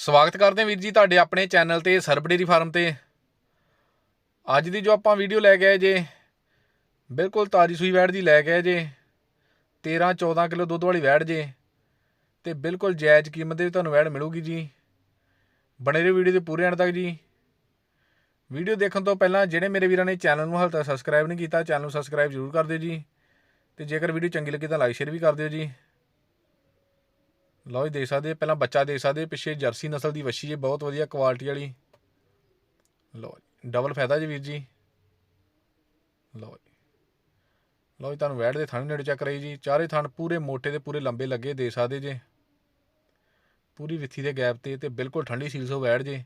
ਸਵਾਗਤ ਕਰਦੇ ਹਾਂ ਵੀਰ ਜੀ ਤੁਹਾਡੇ ਆਪਣੇ ਚੈਨਲ ਤੇ ਸਰਬ ਡੇਰੀ ਫਾਰਮ ਤੇ। ਅੱਜ ਦੀ ਜੋ ਆਪਾਂ ਵੀਡੀਓ ਲੈ ਕੇ ਆਏ ਜੇ, ਬਿਲਕੁਲ ਤਾਜੀ ਸੂਈ ਵੈੜ ਦੀ ਲੈ ਕੇ ਆਏ ਜੇ। 13 14 ਕਿਲੋ ਦੁੱਧ ਵਾਲੀ ਵੈੜ ਜੇ, ਤੇ ਬਿਲਕੁਲ ਜਾਇਜ਼ ਕੀਮਤ ਦੇ ਤੁਹਾਨੂੰ ਵੈੜ ਮਿਲੂਗੀ ਜੀ। ਬਣੇ ਰਹੋ ਵੀਡੀਓ ਦੇ ਪੂਰੇ ਐਂਡ ਤੱਕ ਜੀ। ਵੀਡੀਓ ਦੇਖਣ ਤੋਂ ਪਹਿਲਾਂ ਜਿਹੜੇ ਮੇਰੇ ਵੀਰਾਂ ਨੇ ਚੈਨਲ ਨੂੰ ਹਾਲੇ ਤੱਕ ਸਬਸਕ੍ਰਾਈਬ ਨਹੀਂ ਕੀਤਾ, ਚੈਨਲ ਨੂੰ ਸਬਸਕ੍ਰਾਈਬ ਜ਼ਰੂਰ ਕਰ ਦਿਓ ਜੀ। ਤੇ ਜੇਕਰ ਵੀਡੀਓ ਚੰਗੀ ਲੱਗੀ ਤਾਂ ਲਾਈਕ, ਸ਼ੇਅਰ ਵੀ ਕਰ ਦਿਓ ਜੀ। ਲਓ ਜੀ ਦੇਖ ਸਕਦੇ ਪਹਿਲਾਂ ਬੱਚਾ ਦੇਖ ਸਕਦੇ ਪਿੱਛੇ ਜਰਸੀ ਨਸਲ ਦੀ ਵੱਛੀ ਹੈ ਬਹੁਤ ਵਧੀਆ ਕੁਆਲਿਟੀ ਵਾਲੀ। ਲਓ ਜੀ ਡਬਲ ਫਾਇਦਾ ਜੀ ਵੀਰ ਜੀ। ਲਓ ਜੀ। ਲਓ ਜੀ ਤੁਹਾਨੂੰ ਵੈੜ ਦੇ ਥਣ ਨੇੜੇ ਚੱਕ ਰਹੀ ਜੀ। ਚਾਰੇ ਥਣ ਪੂਰੇ ਮੋਟੇ ਤੇ ਪੂਰੇ ਲੰਬੇ ਲੱਗੇ ਦੇ ਸਕਦੇ ਜੇ। ਪੂਰੀ ਵਿੱਥੀ ਦੇ ਗੈਪ ਤੇ ਤੇ ਬਿਲਕੁਲ ਠੰਡੀ ਸੀਲਸ ਹੋ ਵੈੜ ਜੇ।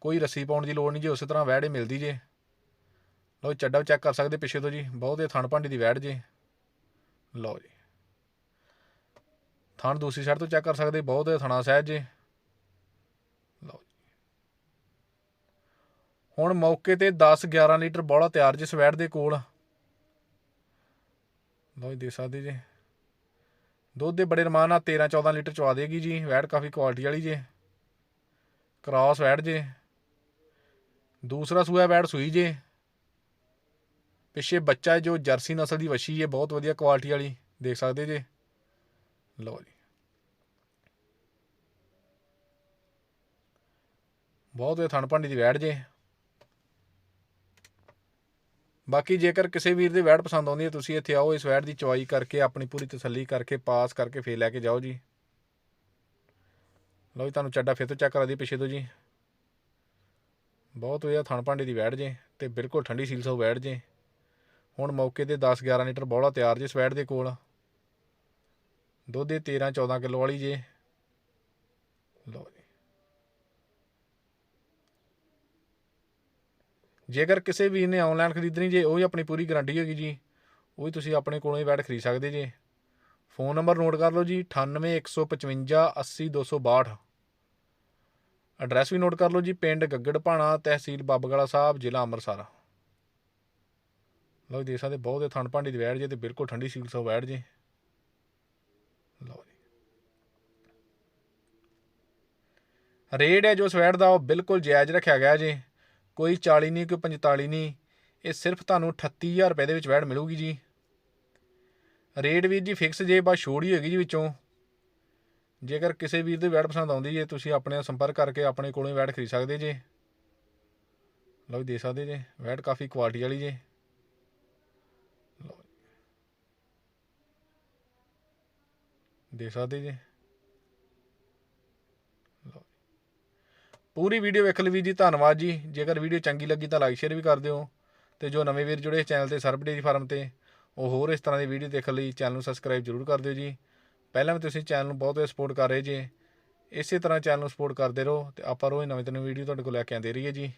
ਕੋਈ ਰੱਸੀ ਪਾਉਣ ਦੀ ਲੋੜ ਨਹੀਂ ਜੀ ਉਸੇ ਤਰ੍ਹਾਂ ਵੈੜ ਮਿਲਦੀ ਜੇ। ਲਓ ਜੀ, ਚੱਡਾ ਚੈੱਕ ਕਰ ਸਕਦੇ ਪਿੱਛੇ ਤੋਂ ਜੀ ਬਹੁਤ ਇਹ ਥਣ ਭਾਂਡੀ ਦੀ ਵੈੜ ਜੇ। ਲਓ ਜੀ। ਥਣ ਦੂਸਰੀ ਸਾਈਡ ਤੋਂ ਚੈੱਕ ਕਰ ਸਕਦੇ, ਬਹੁਤ ਥਣਾ ਸਹਿਜ ਜੇ। ਲਓ ਜੀ। ਹੁਣ ਮੌਕੇ ਤੇ 10 11 ਲੀਟਰ ਬੋਲਾ ਤਿਆਰ ਜੇ ਸਵੈਟ ਦੇ ਕੋਲ। ਲਓ ਜੀ ਦੇਖ ਸਕਦੇ ਜੇ। ਦੁੱਧ ਦੇ ਬੜੇ ਰਮਾਨ ਨਾਲ 13 14 ਲੀਟਰ ਚਵਾ ਦੇਗੀ ਜੀ ਵੈਟ ਕਾਫੀ ਕੁਆਲਿਟੀ ਵਾਲੀ ਜੇ। ਕ੍ਰਾਸ ਵੈੜ ਜੇ। ਦੂਸਰਾ ਸੂਆ ਵੈੜ ਸੂਈ ਜੇ। ਪਿੱਛੇ ਬੱਚਾ ਜੋ ਜਰਸੀ ਨਸਲ ਦੀ ਵੱਛੀ ਹੈ, ਬਹੁਤ ਵਧੀਆ ਕੁਆਲਿਟੀ ਵਾਲੀ, ਦੇਖ ਸਕਦੇ ਜੇ। ਲਓ ਜੀ ਬਹੁਤ ਇਹ ਥਣ ਭਾਂਡੀ ਦੀ ਵੈੜ ਜੇ। ਬਾਕੀ ਜੇਕਰ ਕਿਸੇ ਵੀਰ ਦੀ ਵੈੜ ਪਸੰਦ ਆਉਂਦੀ ਹੈ, ਤੁਸੀਂ ਇੱਥੇ ਆਓ, ਇਸ ਵੈੜ ਦੀ ਚਵਾਈ ਕਰਕੇ, ਆਪਣੀ ਪੂਰੀ ਤਸੱਲੀ ਕਰਕੇ, ਪਾਸ ਕਰਕੇ ਫੇਰ ਲੈ ਕੇ ਜਾਓ ਜੀ। ਲਓ ਜੀ, ਤੁਹਾਨੂੰ ਚੱਡਾ ਫੇਰ ਤੋਂ ਚੈੱਕ ਕਰਾ ਦੀ ਪਿੱਛੇ ਤੋਂ ਜੀ। ਬਹੁਤ ਵਧੀਆ ਥਣ ਭਾਂਡੇ ਦੀ ਵੈੜ ਜੇ ਤੇ ਬਿਲਕੁਲ ਠੰਡੀ ਸੀਲ ਸੋ ਵੈੜ ਜੇ। ਹੁਣ ਮੌਕੇ ਤੇ 10 11 ਲੀਟਰ ਬੋਲਾ ਤਿਆਰ ਜੇ ਸਵੈੜ ਦੇ ਕੋਲ। ਦੁੱਧ ਦੇ 13 14 ਕਿਲੋ ਵਾਲੀ ਜੇ। ਲਓ ਜੀ। ਜੇਕਰ ਕਿਸੇ ਵੀਰ ਨੇ ਆਨਲਾਈਨ ਖਰੀਦਣੀ ਜੇ, ਉਹ ਹੀ ਆਪਣੀ ਪੂਰੀ ਗਾਰੰਟੀ ਹੈਗੀ ਜੀ। ਉਹ ਹੀ ਤੁਸੀਂ ਆਪਣੇ ਕੋਲੋਂ ਹੀ ਬੈਡ ਖਰੀਦ ਸਕਦੇ ਜੇ। ਫੋਨ ਨੰਬਰ ਨੋਟ ਕਰ ਲਓ ਜੀ 98155 80262 ਐਡਰੈਸ ਵੀ ਨੋਟ ਕਰ ਲਓ ਜੀ, ਪਿੰਡ ਗੱਗੜ ਭਾਣਾ ਤਹਿਸੀਲ ਬਾਬਗੜਾ ਸਾਹਿਬ, ਜ਼ਿਲ੍ਹਾ ਅੰਮ੍ਰਿਤਸਰ। ਲਓ ਜੀ ਦੇਖ ਸਕਦੇ ਬਹੁਤ ਇਹ ਥਣ ਭਾਂਡੀ ਦੀ ਵੈੜ ਜੇ ਤੇ ਬਿਲਕੁਲ ਠੰਡੀ ਸੀਲ ਸੋ ਵੈੜ ਜੇ ਲਓ ਜੀ ਰੇਟ ਹੈ ਜੋ ਸਵੈਟ ਦਾ, ਉਹ ਬਿਲਕੁਲ ਜਾਇਜ਼ ਰੱਖਿਆ ਗਿਆ ਜੇ। ਕੋਈ 40 ਨਹੀਂ, ਕੋਈ 45 ਨਹੀਂ। ਇਹ ਸਿਰਫ ਤੁਹਾਨੂੰ 38000 ਰੁਪਏ ਦੇ ਵਿੱਚ ਵੈੜ ਮਿਲੂਗੀ ਜੀ। ਰੇਟ ਵੀਰ ਜੀ ਫਿਕਸ ਜੇ, ਬਸ ਛੋੜ ਹੀ ਹੋਏਗੀ ਜੀ ਵਿੱਚੋਂ। ਜੇਕਰ ਕਿਸੇ ਵੀਰ ਦੀ ਵੈੜ ਪਸੰਦ ਆਉਂਦੀ ਜੇ, ਤੁਸੀਂ ਆਪਣੇ ਨਾਲ ਸੰਪਰਕ ਕਰਕੇ ਆਪਣੇ ਕੋਲੋਂ ਹੀ ਖਰੀਦ ਸਕਦੇ ਜੇ। ਲਓ ਜੀ, ਦੇ ਸਕਦੇ ਜੇ। ਵੈਟ ਕਾਫੀ ਕੁਆਲਿਟੀ ਵਾਲੀ ਜੇ। ਲਓ ਜੀ। ਦੇ ਸਕਦੇ ਜੇ। ਪੂਰੀ ਵੀਡੀਓ ਵੇਖ ਲਈ ਵੀਰ ਜੀ, ਧੰਨਵਾਦ ਜੀ। ਜੇਕਰ ਵੀਡੀਓ ਚੰਗੀ ਲੱਗੀ ਤਾਂ ਲਾਈਕ ਸ਼ੇਅਰ ਵੀ ਕਰ ਦਿਓ। ਤੇ ਜੋ ਨਵੇਂ ਵੀਰ ਜੁੜੇ ਇਸ ਚੈਨਲ ਤੇ, ਸਰਬ ਡੇਰੀ ਫਾਰਮ ਤੇ, ਉਹ ਹੋਰ ਇਸ ਤਰ੍ਹਾਂ ਦੀ ਵੀਡੀਓ ਦੇਖਣ ਲਈ ਚੈਨਲ ਨੂੰ ਸਬਸਕ੍ਰਾਈਬ ਜ਼ਰੂਰ ਕਰ ਦਿਓ ਜੀ। ਪਹਿਲਾਂ ਵੀ ਤੁਸੀਂ ਚੈਨਲ ਨੂੰ ਬਹੁਤ ਸਪੋਰਟ ਕਰ ਰਹੇ ਜੇ, ਇਸੇ ਤਰ੍ਹਾਂ ਚੈਨਲ ਨੂੰ ਸਪੋਰਟ ਕਰਦੇ ਰਹੋ ਤੇ ਆਪਾਂ ਰੋਜ਼ ਨਵੇਂ ਤੋਂ ਨਵੀਂ ਵੀਡੀਓ ਤੁਹਾਡੇ ਕੋਲ ਲੈ ਕੇ ਆਉਂਦੇ ਰਹੀਏ ਜੀ।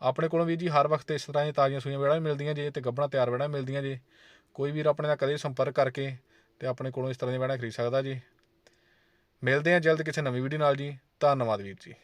ਆਪਣੇ ਕੋਲੋਂ ਵੀਰ ਜੀ, ਹਰ ਵਕਤ ਇਸ ਤਰ੍ਹਾਂ ਦੀਆਂ ਤਾਜ਼ੀਆਂ ਸੂਈਆਂ ਵੇੜਾਂ ਵੀ ਮਿਲਦੀਆਂ ਜੀ ਤੇ ਗੱਬਣਾ ਤਿਆਰ ਵੇੜਾਂ ਵੀ ਮਿਲਦੀਆਂ ਜੇ। ਕੋਈ ਵੀਰ ਆਪਣੇ ਨਾਲ ਕਦੇ ਸੰਪਰਕ ਕਰਕੇ ਤੇ ਆਪਣੇ ਕੋਲੋਂ ਇਸ ਤਰ੍ਹਾਂ ਦੀਆਂ ਵੇੜਾਂ ਖਰੀਦ ਸਕਦਾ ਜੀ। ਮਿਲਦੇ ਹਾਂ ਜਲਦ ਕਿਸੇ ਨਵੀਂ ਵੀਡੀਓ ਨਾਲ ਜੀ। ਧੰਨਵਾਦ ਵੀਰ ਜੀ।